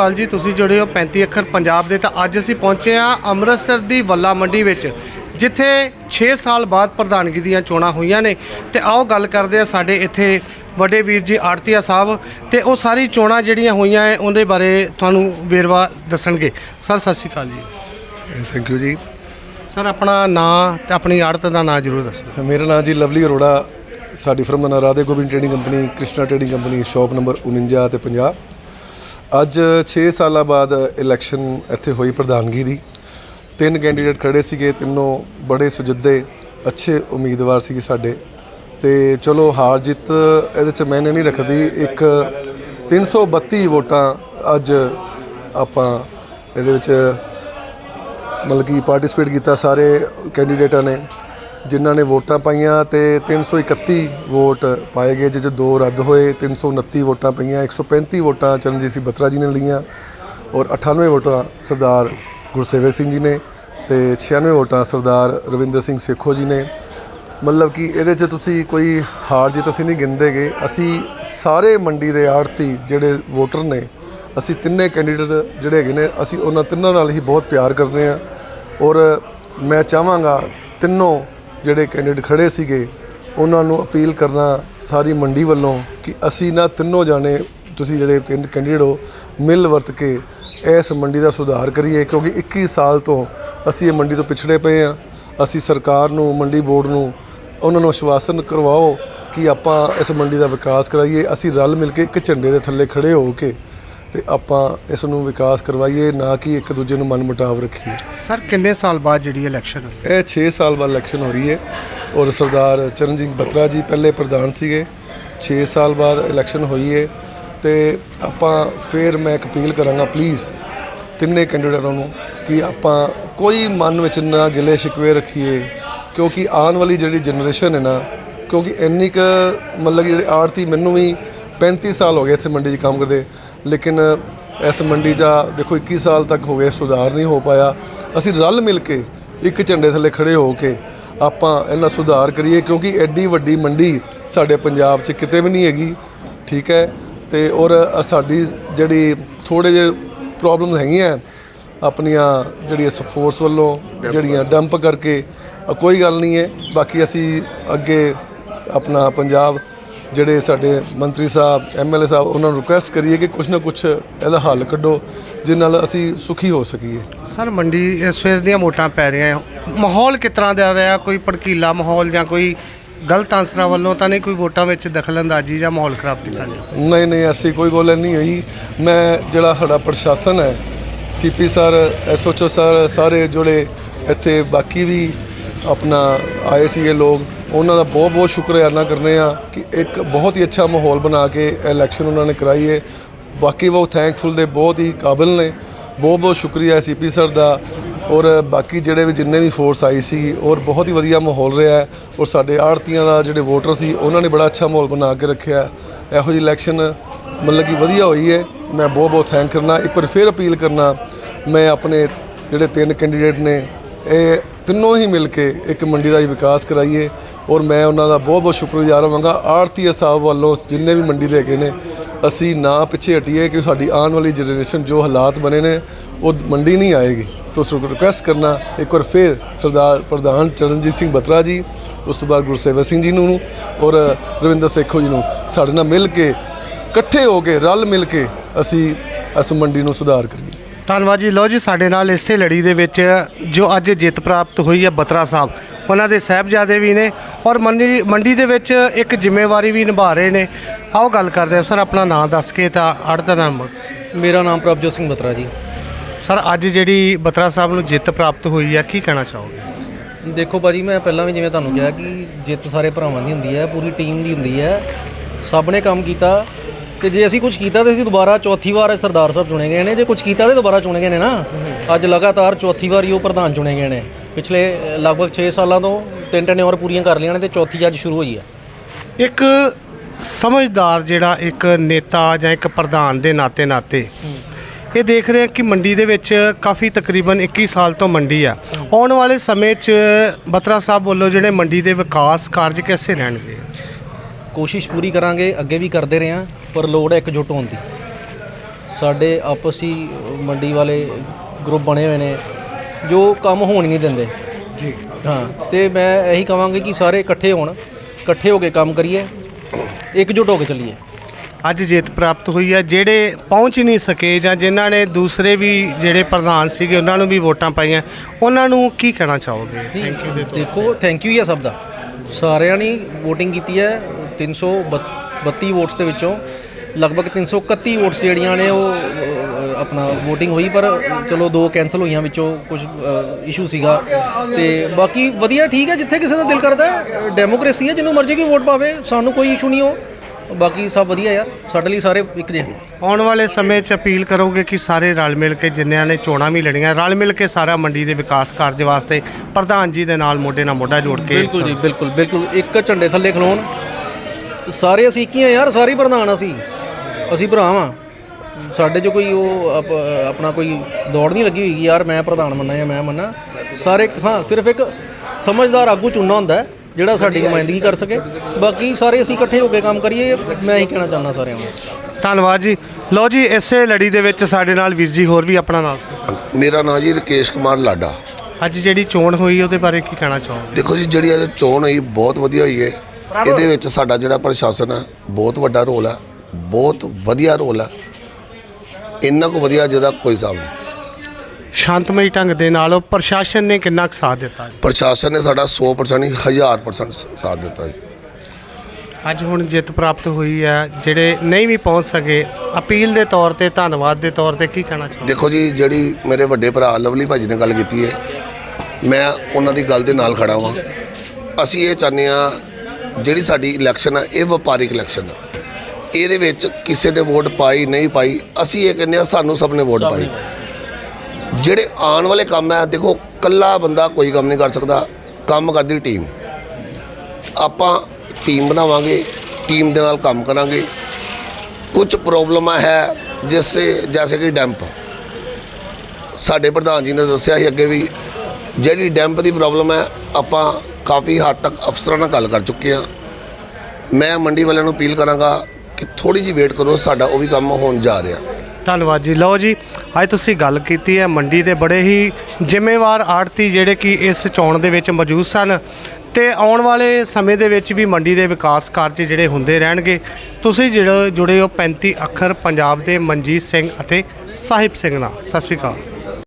ਅਕਾਲ ਜੀ ਤੁਸੀਂ ਜੁੜੇ ਹੋ 35 ਅੱਖਰ ਪੰਜਾਬ ਦੇ ਤਾਂ ਅੱਜ ਅਸੀਂ ਪਹੁੰਚੇ ਹਾਂ ਅੰਮ੍ਰਿਤਸਰ ਦੀ ਵੱਲਾ ਮੰਡੀ ਵਿੱਚ ਜਿੱਥੇ 6 ਸਾਲ ਬਾਅਦ ਪ੍ਰਧਾਨਗੀ ਦੀਆਂ ਚੋਣਾਂ ਹੋਈਆਂ ਨੇ। ਤੇ ਆਓ ਗੱਲ ਕਰਦੇ ਹਾਂ ਸਾਡੇ ਇੱਥੇ ਵੱਡੇ ਵੀਰ ਜੀ ਆੜਤੀਆ ਸਾਹਿਬ ਤੇ ਉਹ ਸਾਰੀ ਚੋਣਾਂ ਜਿਹੜੀਆਂ ਹੋਈਆਂ ਹੈ ਉਹਦੇ ਬਾਰੇ ਤੁਹਾਨੂੰ ਵੇਰਵਾ ਦੱਸਣਗੇ। ਸਰ ਸਤਿ ਸ਼੍ਰੀ ਅਕਾਲ ਜੀ। ਥੈਂਕ ਯੂ ਜੀ। ਸਰ ਆਪਣਾ ਨਾਂ ਤੇ ਆਪਣੀ ਆੜਤ ਦਾ ਨਾਂ ਜ਼ਰੂਰ ਦੱਸੋ। ਮੇਰਾ ਨਾਮ ਜੀ ਲਵਲੀ ਅਰੋੜਾ ਸਾਡੀ ਫਰਮ ਦਾ ਨਾਮ Radhe Gobind trading company Krishna trading company shop number 49 ਤੇ 50 ਅੱਜ 6 ਸਾਲਾਂ ਬਾਅਦ ਇਲੈਕਸ਼ਨ ਇੱਥੇ ਹੋਈ ਪ੍ਰਧਾਨਗੀ ਦੀ। ਤਿੰਨ ਕੈਂਡੀਡੇਟ ਖੜੇ ਸੀਗੇ, ਤਿੰਨੋਂ ਬੜੇ ਸੁਜੱਦੇ, ਅੱਛੇ ਉਮੀਦਵਾਰ ਸੀ ਸਾਡੇ। ਤੇ ਚਲੋ ਹਾਰ ਜਿੱਤ ਇਹਦੇ ਚ ਮੈਨੇ ਨਹੀਂ ਰੱਖਦੀ, ਇੱਕ 332 ਵੋਟਾਂ ਅੱਜ ਆਪਾਂ ਇਹਦੇ ਵਿੱਚ ਮਤਲਬ ਕਿ ਪਾਰਟਿਸਿਪੇਟ ਕੀਤਾ ਸਾਰੇ ਕੈਂਡੀਡੇਟਾਂ ਨੇ। ਜਿਨ੍ਹਾਂ ਨੇ ਵੋਟਾਂ ਪਾਈਆਂ ਤੇ 331 ਵੋਟ ਪਾਏ ਗਏ ਜਿਸ ਦੋ ਰੱਦ ਹੋਏ 329 ਵੋਟਾਂ ਪਈਆਂ 135 ਵੋਟਾਂ ਚਰਨਜੀਤ ਸਿੰਘ ਬਤਰਾ ਜੀ ਨੇ ਲਈਆਂ ਔਰ 98 ਵੋਟਾਂ ਸਰਦਾਰ ਗੁਰਸੇਵਕ ਸਿੰਘ ਜੀ ਨੇ ਤੇ 96 ਵੋਟਾਂ ਸਰਦਾਰ ਰਵਿੰਦਰ ਸਿੰਘ ਸੇਖੋ ਜੀ ਨੇ। ਮਤਲਬ ਕਿ ਇਹਦੇ 'ਚ ਤੁਸੀਂ ਕੋਈ ਹਾਰ ਜਿੱਤ ਅਸੀਂ ਨਹੀਂ ਗਿਣਦੇਗੇ। ਅਸੀਂ ਸਾਰੇ ਮੰਡੀ ਦੇ ਆੜਤੀ ਜਿਹੜੇ ਵੋਟਰ ਨੇ, ਅਸੀਂ ਤਿੰਨੇ ਕੈਂਡੀਡੇਟ ਜਿਹੜੇ ਹੈਗੇ ਨੇ, ਅਸੀਂ ਉਹਨਾਂ ਤਿੰਨਾਂ ਨਾਲ ਹੀ ਬਹੁਤ ਪਿਆਰ ਕਰਦੇ ਹਾਂ ਔਰ ਮੈਂ ਚਾਹਾਂਗਾ ਤਿੰਨੋਂ ਜਿਹੜੇ ਕੈਂਡੀਡੇਟ ਖੜੇ ਸੀਗੇ, ਉਹਨਾਂ ਨੂੰ ਅਪੀਲ ਕਰਨਾ ਸਾਰੀ ਮੰਡੀ ਵੱਲੋਂ ਕਿ ਅਸੀਂ ਨਾ ਤਿੰਨੋਂ ਜਾਣੇ ਤੁਸੀਂ ਜਿਹੜੇ ਤਿੰਨ ਕੈਂਡੀਡੇਟ ਹੋ, ਮਿਲ ਵਰਤ ਕੇ ਇਸ ਮੰਡੀ ਦਾ ਸੁਧਾਰ ਕਰੀਏ, ਕਿਉਂਕਿ 21 ਸਾਲ ਤੋਂ ਅਸੀਂ ਇਹ ਮੰਡੀ ਤੋਂ ਪਿਛੜੇ ਪਏ ਹਾਂ। ਅਸੀਂ ਸਰਕਾਰ ਨੂੰ, ਮੰਡੀ ਬੋਰਡ ਨੂੰ, ਉਹਨਾਂ ਨੂੰ ਆਸ਼ਵਾਸਨ ਕਰਵਾਓ ਕਿ ਆਪਾਂ ਇਸ ਮੰਡੀ ਦਾ ਵਿਕਾਸ ਕਰਾਈਏ। ਅਸੀਂ ਰਲ ਮਿਲ ਕੇ ਇੱਕ ਝੰਡੇ ਦੇ ਥੱਲੇ ਖੜੇ ਹੋ ਕੇ ਤੇ ਆਪਾਂ ਇਸ ਨੂੰ ਵਿਕਾਸ ਕਰਵਾਈਏ ਨਾ ਕਿ ਇੱਕ ਦੂਜੇ ਨੂੰ ਮਨਮੁਟਾਵ ਰੱਖੀਏ। ਸਰ ਕਿੰਨੇ ਸਾਲ ਬਾਅਦ ਜਿਹੜੀ ਇਲੈਕਸ਼ਨ ਹੋਈ? ਇਹ 6 ਸਾਲ ਬਾਅਦ ਇਲੈਕਸ਼ਨ ਹੋ ਰਹੀ ਹੈ ਔਰ ਸਰਦਾਰ ਚਰਨਜੀਤ ਬਤਰਾ ਜੀ ਪਹਿਲੇ ਪ੍ਰਧਾਨ ਸੀਗੇ। 6 ਸਾਲ ਬਾਅਦ ਇਲੈਕਸ਼ਨ ਹੋਈ ਹੈ ਤੇ ਆਪਾਂ ਫੇਰ ਮੈਂ ਇੱਕ ਅਪੀਲ ਕਰਾਂਗਾ ਪਲੀਜ਼ ਤਿੰਨੇ ਕੈਂਡੀਡੇਟਾਂ ਨੂੰ ਕਿ ਆਪਾਂ ਕੋਈ ਮਨ ਵਿੱਚ ਨਾ ਗਿਲੇ ਸ਼ਿਕਵੇ ਰੱਖੀਏ ਕਿਉਂਕਿ ਆਉਣ ਵਾਲੀ ਜਿਹੜੀ ਜਨਰੇਸ਼ਨ ਹੈ ਨਾ ਕਿਉਂਕਿ ਇੰਨੀ ਕੁ ਮਤਲਬ ਜਿਹੜੇ ਆੜਤੀ ਮੈਨੂੰ ਵੀ 35 ਸਾਲ ਹੋ ਗਏ ਇੱਥੇ ਮੰਡੀ 'ਚ ਕੰਮ ਕਰਦੇ। ਲੇਕਿਨ ਇਸ ਮੰਡੀ 'ਚ ਦੇਖੋ 21 ਸਾਲ ਤੱਕ ਹੋ ਗਏ ਸੁਧਾਰ ਨਹੀਂ ਹੋ ਪਾਇਆ। ਅਸੀਂ ਰਲ ਮਿਲ ਕੇ ਇੱਕ ਝੰਡੇ ਥੱਲੇ ਖੜੇ ਹੋ ਕੇ ਆਪਾਂ ਇਹਨਾਂ ਸੁਧਾਰ ਕਰੀਏ ਕਿਉਂਕਿ ਐਡੀ ਵੱਡੀ ਮੰਡੀ ਸਾਡੇ ਪੰਜਾਬ 'ਚ ਕਿਤੇ ਵੀ ਨਹੀਂ ਹੈਗੀ ਠੀਕ ਹੈ? ਤੇ ਔਰ ਸਾਡੀ ਜਿਹੜੀ ਥੋੜੇ ਜਿਹੇ ਪ੍ਰੋਬਲਮਸ ਹੈਗੀਆਂ ਆਪਣੀਆਂ ਜਿਹੜੀਆਂ ਫੋਰਸ ਵੱਲੋਂ ਜਿਹੜੀਆਂ ਡੰਪ ਕਰਕੇ ਕੋਈ ਗੱਲ ਨਹੀਂ ਹੈ। ਬਾਕੀ ਅਸੀਂ ਅੱਗੇ ਆਪਣਾ ਪੰਜਾਬ ਜਿਹੜੇ ਸਾਡੇ ਮੰਤਰੀ ਸਾਹਿਬ ਐਮਐਲਏ ਸਾਹਿਬ ਉਹਨਾਂ ਨੂੰ ਰਿਕੁਐਸਟ ਕਰੀਏ ਕਿ ਕੁਝ ਨਾ ਕੁਝ ਇਹਦਾ ਹੱਲ ਕੱਢੋ ਜਿਸ ਨਾਲ ਅਸੀਂ ਸੁਖੀ ਹੋ ਸਕੀਏ। ਸਰ ਮੰਡੀ ਇਸ ਸਵੇਰ ਦੀਆਂ ਵੋਟਾਂ ਪੈ ਰਹੀਆਂ। ਮਾਹੌਲ ਤਰ੍ਹਾਂ ਦਾ ਰਿਹਾ? ਕੋਈ ਭੜਕੀਲਾ ਮਾਹੌਲ ਜਾਂ ਕੋਈ ਗਲਤ ਆਨਸਰਾਂ ਵੱਲੋਂ ਤਾਂ ਨਹੀਂ ਕੋਈ ਵੋਟਾਂ ਵਿੱਚ ਦਖਲਅੰਦਾਜ਼ੀ ਜਾਂ ਮਾਹੌਲ ਖਰਾਬ ਕੀਤਾ ਗਿਆ? ਨਹੀਂ ਨਹੀਂ ਐਸੀ ਕੋਈ ਗੱਲ ਨਹੀਂ ਹੋਈ। ਮੈਂ ਜਿਹੜਾ ਸਾਡਾ ਪ੍ਰਸ਼ਾਸਨ ਹੈ ਸੀਪੀ ਸਰ ਐਸਓਚਓ ਸਰ ਸਾਰੇ ਜਿਹੜੇ ਇੱਥੇ ਬਾਕੀ ਵੀ ਆਪਣਾ ਆਏ ਸੀਗੇ ਲੋਕ। ਉਹਨਾਂ ਦਾ ਬਹੁਤ ਬਹੁਤ ਸ਼ੁਕਰੀਆਨਾ ਕਰਨੇ ਆ ਕਿ ਇੱਕ ਬਹੁਤ ਹੀ ਅੱਛਾ ਮਾਹੌਲ ਬਣਾ ਕੇ ਇਲੈਕਸ਼ਨ ਉਹਨਾਂ ਨੇ ਕਰਾਈ ਹੈ ਬਾਕੀ ਉਹ ਥੈਂਕਫੁਲ ਦੇ, ਬਹੁਤ ਹੀ ਕਾਬਿਲ ਨੇ। ਬਹੁਤ ਬਹੁਤ ਸ਼ੁਕਰੀਆ ਸੀਪੀ ਸਰ ਦਾ। ਔਰ ਬਾਕੀ ਜਿਹੜੇ ਵੀ ਜਿੰਨੇ ਵੀ ਫੋਰਸ ਆਈ ਸੀ, ਔਰ ਬਹੁਤ ਹੀ ਵਧੀਆ ਮਾਹੌਲ ਰਿਹਾ ਔਰ ਸਾਡੇ ਆੜਤੀਆਂ ਦਾ ਜਿਹੜੇ ਵੋਟਰ ਸੀ, ਉਹਨਾਂ ਨੇ ਬੜਾ ਅੱਛਾ ਮਾਹੌਲ ਬਣਾ ਕੇ ਰੱਖਿਆ ਇਹੋ ਜਿਹੀ ਇਲੈਕਸ਼ਨ ਮਤਲਬ ਕਿ ਵਧੀਆ ਹੋਈ ਹੈ ਮੈਂ ਬਹੁਤ ਬਹੁਤ ਥੈਂਕ ਕਰਨਾ। ਇੱਕ ਵਾਰ ਫਿਰ ਅਪੀਲ ਕਰਨਾ, ਮੈਂ ਆਪਣੇ ਜਿਹੜੇ ਤਿੰਨ ਕੈਂਡੀਡੇਟ ਨੇ, ਇਹ ਤਿੰਨੋਂ ਹੀ ਮਿਲ ਕੇ ਇੱਕ ਮੰਡੀ ਦਾ ਹੀ ਵਿਕਾਸ ਕਰਾਈਏ। ਔਰ ਮੈਂ ਉਹਨਾਂ ਦਾ ਬਹੁਤ ਬਹੁਤ ਸ਼ੁਕਰਗੁਜ਼ਾਰ ਹੋਵਾਂਗਾ ਆੜਤੀ ਸਾਹਿਬ ਵੱਲੋਂ ਜਿੰਨੇ ਵੀ ਮੰਡੀ ਦੇ ਗਏ ਨੇ, ਅਸੀਂ ਨਾ ਪਿੱਛੇ ਹਟੀਏ ਕਿ ਸਾਡੀ ਆਉਣ ਵਾਲੀ ਜਨਰੇਸ਼ਨ ਜੋ ਹਾਲਾਤ ਬਣੇ ਨੇ, ਉਹ ਮੰਡੀ ਨਹੀਂ ਆਏਗੀ। ਤੋਂ ਸੋ ਰਿਕੁਐਸਟ ਕਰਨਾ, ਇੱਕ ਵਾਰ ਫਿਰ ਸਰਦਾਰ ਪ੍ਰਧਾਨ ਚਰਨਜੀਤ ਸਿੰਘ ਬਤਰਾ ਜੀ, ਉਸ ਤੋਂ ਬਾਅਦ ਗੁਰਸੇਵਕ ਸਿੰਘ ਜੀ ਨੂੰ, ਔਰ ਰਵਿੰਦਰ ਸੇਖੋ ਜੀ ਨੂੰ। ਸਾਡੇ ਨਾਲ ਮਿਲ ਕੇ, ਇਕੱਠੇ ਹੋ ਕੇ, ਰਲ ਮਿਲ ਕੇ ਅਸੀਂ ਇਸ ਮੰਡੀ ਨੂੰ ਸੁਧਾਰ ਕਰੀਏ। ਧੰਨਵਾਦ ਜੀ। ਲਓ ਜੀ ਸਾਡੇ ਨਾਲ ਇਸੇ ਲੜੀ ਦੇ ਵਿੱਚ ਜੋ ਅੱਜ ਜਿੱਤ ਪ੍ਰਾਪਤ ਹੋਈ ਹੈ ਬਤਰਾ ਸਾਹਿਬ ਉਹਨਾਂ ਦੇ ਸਾਹਿਬਜ਼ਾਦੇ ਵੀ ਨੇ ਔਰ ਮੰਡੀ ਮੰਡੀ ਦੇ ਵਿੱਚ ਇੱਕ ਜ਼ਿੰਮੇਵਾਰੀ ਵੀ ਨਿਭਾ ਰਹੇ ਨੇ। ਆਓ ਗੱਲ ਕਰਦੇ ਹਾਂ। ਸਰ ਆਪਣਾ ਨਾਮ ਦੱਸ ਕੇ ਤਾਂ ਅੜ ਦਾ ਨਾਮ ਮੇਰਾ ਨਾਮ ਪ੍ਰਭਜੋਤ ਸਿੰਘ ਬਤਰਾ ਜੀ। ਸਰ ਅੱਜ ਜਿਹੜੀ ਬਤਰਾ ਸਾਹਿਬ ਨੂੰ ਜਿੱਤ ਪ੍ਰਾਪਤ ਹੋਈ ਹੈ ਕੀ ਕਹਿਣਾ ਚਾਹੋਗੇ? ਦੇਖੋ ਭਾਜੀ ਮੈਂ ਪਹਿਲਾਂ ਵੀ ਜਿਵੇਂ ਤੁਹਾਨੂੰ ਕਿਹਾ ਕਿ ਜਿੱਤ ਸਾਰੇ ਭਰਾਵਾਂ ਦੀ ਹੁੰਦੀ ਹੈ ਪੂਰੀ ਟੀਮ ਦੀ ਹੁੰਦੀ ਹੈ। ਸਭ ਨੇ ਕੰਮ ਕੀਤਾ ਤੇ ਜੇ ਅਸੀਂ ਕੁਝ ਕੀਤਾ ਤੇ ਅਸੀਂ ਦੁਬਾਰਾ ਚੌਥੀ ਵਾਰ ਸਰਦਾਰ ਸਾਹਿਬ ਚੁਣੇ ਗਏ ਨੇ। ਜੇ ਕੁਝ ਕੀਤਾ ਤੇ ਦੁਬਾਰਾ ਚੁਣੇ ਗਏ ਨੇ ਨਾ ਅੱਜ ਲਗਾਤਾਰ ਚੌਥੀ ਵਾਰੀ ਉਹ ਪ੍ਰਧਾਨ ਚੁਣੇ ਗਏ ਨੇ। ਪਿਛਲੇ ਲਗਭਗ 6 ਸਾਲਾਂ ਤੋਂ ਤਿੰਨ ਟਨੇ ਹੋਰ ਪੂਰੀਆਂ ਕਰ ਲਈਆਂ ਨੇ ਤੇ ਚੌਥੀ ਅੱਜ ਸ਼ੁਰੂ ਹੋਈ ਹੈ ਇੱਕ ਸਮਝਦਾਰ ਜਿਹੜਾ ਇੱਕ ਨੇਤਾ ਜਾਂ ਇੱਕ ਪ੍ਰਧਾਨ ਦੇ ਨਾਤੇ ਨਾਤੇ ਇਹ ਦੇਖ ਰਹੇ ਹਾਂ ਕਿ ਮੰਡੀ ਦੇ ਵਿੱਚ ਕਾਫੀ ਤਕਰੀਬਨ 21 ਸਾਲ ਤੋਂ ਮੰਡੀ ਆ। ਆਉਣ ਵਾਲੇ ਸਮੇਂ 'ਚ ਬਤਰਾ ਸਾਹਿਬ ਵੱਲੋਂ ਜਿਹੜੇ ਮੰਡੀ ਦੇ ਵਿਕਾਸ ਕਾਰਜ ਕਿੱਸੇ ਰਹਿਣਗੇ? ਕੋਸ਼ਿਸ਼ ਪੂਰੀ ਕਰਾਂਗੇ ਅੱਗੇ ਵੀ ਕਰਦੇ ਰਹੇ ਹਾਂ ਪਰ ਲੋੜ ਹੈ ਇਕਜੁੱਟ ਹੋਣ ਦੀ। ਸਾਡੇ ਆਪਸ ਮੰਡੀ ਵਾਲੇ ਗਰੁੱਪ ਬਣੇ ਹੋਏ ਨੇ ਜੋ ਕੰਮ ਹੋਣ ਹੀ ਨਹੀਂ ਦਿੰਦੇ। ਜੀ। ਹਾਂ ਤੇ ਮੈਂ ਇਹੀ ਕਹਾਂਗਾ ਕਿ ਸਾਰੇ ਇਕੱਠੇ ਹੋਣ ਇਕੱਠੇ ਹੋ ਕੇ ਕੰਮ ਕਰੀਏ ਇਕਜੁੱਟ ਹੋ ਕੇ ਚੱਲੀਏ। ਅੱਜ ਜਿੱਤ ਪ੍ਰਾਪਤ ਹੋਈ ਹੈ ਜਿਹੜੇ ਪਹੁੰਚ ਹੀ ਨਹੀਂ ਸਕੇ ਜਾਂ ਜਿਨ੍ਹਾਂ ਨੇ ਦੂਸਰੇ ਵੀ ਜਿਹੜੇ ਪ੍ਰਧਾਨ ਸੀਗੇ ਉਹਨਾਂ ਨੂੰ ਵੀ ਵੋਟਾਂ ਪਾਈਆਂ ਉਹਨਾਂ ਨੂੰ ਕੀ ਕਹਿਣਾ ਚਾਹੋਗੇ? ਥੈਂਕ ਯੂ ਦੇਖੋ ਥੈਂਕ ਯੂ ਹੀ ਆ ਸਭ ਦਾ। ਸਾਰਿਆਂ ਨੇ VOTING ਕੀਤੀ ਹੈ 332 ਵੋਟਸ ਦੇ ਵਿੱਚੋਂ ਲਗਭਗ 331 ਵੋਟਸ ਜਿਹੜੀਆਂ ਨੇ ਉਹ ਆਪਣਾ VOTING ਹੋਈ ਪਰ ਚਲੋ ਦੋ ਕੈਨਸਲ ਹੋਈਆਂ ਵਿੱਚੋਂ ਕੁਝ ਇਸ਼ੂ ਸੀਗਾ। ਤੇ ਬਾਕੀ ਵਧੀਆ ਠੀਕ ਹੈ ਜਿੱਥੇ ਕਿਸੇ ਦਾ ਦਿਲ ਕਰਦਾ ਡੈਮੋਕ੍ਰੇਸੀ ਹੈ ਜਿਹਨੂੰ ਮਰਜ਼ੀ ਕੋਈ ਵੋਟ ਪਾਵੇ ਸਾਨੂੰ ਕੋਈ ਇਸ਼ੂ ਨਹੀਂ ਹੋ ਬਾਕੀ ਸਭ ਵਧੀਆ ਯਾਰ ਸਾਡੇ ਲਈ ਸਾਰੇ ਇੱਕ ਜਿਹੇ। ਆਉਣ ਵਾਲੇ ਸਮੇਂ 'ਚ ਅਪੀਲ ਕਰੋਗੇ ਕਿ ਸਾਰੇ ਰਲ ਮਿਲ ਕੇ ਜਿਨ੍ਹਾਂ ਨੇ ਚੋਣਾਂ ਵੀ ਲੜੀਆਂ ਰਲ ਮਿਲ ਕੇ ਸਾਰਾ ਮੰਡੀ ਦੇ ਵਿਕਾਸ ਕਾਰਜ ਵਾਸਤੇ ਪ੍ਰਧਾਨ ਜੀ ਦੇ ਨਾਲ ਮੋਢੇ ਨਾਲ ਮੋਢਾ ਜੋੜ ਕੇ ਬਿਲਕੁਲ ਜੀ ਬਿਲਕੁਲ ਬਿਲਕੁਲ। ਇੱਕ ਝੰਡੇ ਥੱਲੇ ਖਲੋਣ ਸਾਰੇ ਅਸੀਂ ਇੱਕ ਹੀ ਆ ਯਾਰ ਸਾਰੇ ਹੀ ਪ੍ਰਧਾਨ ਅਸੀਂ। ਅਸੀਂ ਭਰਾ ਵਾਂ। ਸਾਡੇ 'ਚ ਕੋਈ ਉਹ ਆਪ- ਆਪਣਾ ਕੋਈ ਦੌੜ ਨਹੀਂ ਲੱਗੀ ਹੋਈ ਯਾਰ ਮੈਂ ਪ੍ਰਧਾਨ ਮੰਨਾ ਜਾਂ ਮੈਂ ਮੰਨਾ। ਸਾਰੇ ਹਾਂ ਸਿਰਫ ਇੱਕ ਸਮਝਦਾਰ ਆਗੂ ਚੁਣਨਾ ਹੁੰਦਾ ਹੈ, ਜਿਹੜਾ ਸਾਡੀ ਨੁਮਾਇੰਦਗੀ ਕਰ ਸਕੇ। ਬਾਕੀ ਸਾਰੇ ਅਸੀਂ ਇਕੱਠੇ ਹੋ ਕੇ ਕੰਮ ਕਰੀਏ ਮੈਂ ਇਹੀ ਕਹਿਣਾ ਚਾਹੁੰਦਾ ਸਾਰਿਆਂ ਨੂੰ। ਧੰਨਵਾਦ ਜੀ। ਲਓ ਜੀ ਇਸੇ ਲੜੀ ਦੇ ਵਿੱਚ ਸਾਡੇ ਨਾਲ ਵੀਰ ਜੀ ਹੋਰ ਵੀ ਆਪਣਾ ਨਾਮ ਮੇਰਾ ਨਾਂ ਜੀ ਰਕੇਸ਼ ਕੁਮਾਰ ਲਾਡਾ। ਅੱਜ ਜਿਹੜੀ ਚੋਣ ਹੋਈ ਉਹਦੇ ਬਾਰੇ ਕੀ ਕਹਿਣਾ ਚਾਹੋਗੇ? ਦੇਖੋ ਜੀ ਜਿਹੜੀ ਇਹ ਚੋਣ ਹੋਈ ਬਹੁਤ ਵਧੀਆ ਹੋਈ ਹੈ। ਇਹਦੇ ਵਿੱਚ ਸਾਡਾ ਜਿਹੜਾ ਪ੍ਰਸ਼ਾਸਨ ਹੈ ਬਹੁਤ ਵੱਡਾ ਰੋਲ ਹੈ ਬਹੁਤ ਵਧੀਆ ਰੋਲ ਹੈ ਇੰਨਾ ਕੁ ਵਧੀਆ ਜਿਹਦਾ ਕੋਈ ਹਿਸਾਬ ਨਹੀਂ। ਸ਼ਾਂਤਮਈ ਢੰਗ ਦੇ ਨਾਲ ਉਹ ਪ੍ਰਸ਼ਾਸਨ ਨੇ ਕਿੰਨਾ ਕੁ ਸਾਥ ਦਿੱਤਾ ਜੀ? ਪ੍ਰਸ਼ਾਸਨ ਨੇ ਸਾਡਾ 100% ਨਹੀਂ 1000% ਸਾਥ ਦਿੱਤਾ ਜੀ। ਅੱਜ ਹੁਣ ਜਿੱਤ ਪ੍ਰਾਪਤ ਹੋਈ ਹੈ ਜਿਹੜੇ ਨਹੀਂ ਵੀ ਪਹੁੰਚ ਸਕੇ ਅਪੀਲ ਦੇ ਤੌਰ ਤੇ ਧੰਨਵਾਦ ਦੇ ਤੌਰ ਤੇ ਕੀ ਕਹਿਣਾ ਚਾਹੋਗੇ? ਦੇਖੋ ਜੀ ਜਿਹੜੀ ਮੇਰੇ ਵੱਡੇ ਭਰਾ ਲਵਲੀ ਭਾਜੀ ਨੇ ਗੱਲ ਕੀਤੀ ਹੈ ਮੈਂ ਉਹਨਾਂ ਦੀ ਗੱਲ ਦੇ ਨਾਲ ਖੜਾ ਹਾਂ ਅਸੀਂ ਇਹ ਚਾਹੁੰਦੇ ਹਾਂ ਜਿਹੜੀ ਸਾਡੀ ਇਲੈਕਸ਼ਨ ਹੈ ਇਹ ਵਪਾਰਿਕ ਇਲੈਕਸ਼ਨ ਹੈ ਇਹਦੇ ਵਿੱਚ ਕਿਸੇ ਨੇ ਵੋਟ ਪਾਈ, ਨਹੀਂ ਪਾਈ, ਅਸੀਂ ਇਹ ਕਹਿੰਦੇ ਹਾਂ ਸਾਨੂੰ ਸਭ ਨੇ ਵੋਟ ਪਾਈ। ਜਿਹੜੇ ਆਉਣ ਵਾਲੇ ਕੰਮ ਹੈ ਦੇਖੋ ਕੱਲਾ ਬੰਦਾ ਕੋਈ ਕੰਮ ਨਹੀਂ ਕਰ ਸਕਦਾ, ਕੰਮ ਕਰਦੀ ਟੀਮ ਆਪਾਂ ਟੀਮ ਬਣਾਵਾਂਗੇ ਟੀਮ ਦੇ ਨਾਲ ਕੰਮ ਕਰਾਂਗੇ। ਕੁਝ ਪ੍ਰੋਬਲਮਾਂ ਹੈ, ਜਿਸ ਜੈਸੇ ਕਿ ਡੈਂਪ ਸਾਡੇ ਪ੍ਰਧਾਨ ਜੀ ਨੇ ਦੱਸਿਆ ਸੀ ਅੱਗੇ ਵੀ, ਜਿਹੜੀ ਡੈਂਪ ਦੀ ਪ੍ਰੋਬਲਮ ਹੈ ਆਪਾਂ ਕਾਫੀ ਹੱਦ ਤੱਕ ਅਫਸਰਾਂ ਨਾਲ ਗੱਲ ਕਰ ਚੁੱਕੇ ਹਾਂ। ਮੈਂ ਮੰਡੀ ਵਾਲਿਆਂ ਨੂੰ ਅਪੀਲ ਕਰਾਂਗਾ ਕਿ ਥੋੜੀ ਜਿਹੀ ਵੇਟ ਕਰੋ, ਸਾਡਾ ਉਹ ਵੀ ਕੰਮ ਹੋਣ ਜਾ ਰਿਹਾ। ਧੰਨਵਾਦ ਜੀ। ਲਓ ਜੀ, ਅੱਜ ਤੁਸੀਂ ਗੱਲ ਕੀਤੀ ਹੈ ਮੰਡੀ ਦੇ ਬੜੇ ਹੀ ਜ਼ਿੰਮੇਵਾਰ ਆੜਤੀ ਜਿਹੜੇ ਕਿ ਇਸ ਚੋਣ ਦੇ ਵਿੱਚ ਮੌਜੂਦ ਸਨ ਤੇ ਆਉਣ ਵਾਲੇ ਸਮੇਂ ਦੇ ਵਿੱਚ ਵੀ ਮੰਡੀ ਦੇ ਵਿਕਾਸ ਕਾਰਜ ਜਿਹੜੇ ਹੁੰਦੇ ਰਹਿਣਗੇ। ਤੁਸੀਂ ਜਿਹੜੇ ਜੁੜੇ ਹੋ 35 ਅੱਖਰ ਪੰਜਾਬ ਦੇ ਮਨਜੀਤ ਸਿੰਘ ਅਤੇ ਸਾਹਿਬ ਸਿੰਘ ਨਾਲ। ਸਤਿ ਸ਼੍ਰੀ ਅਕਾਲ।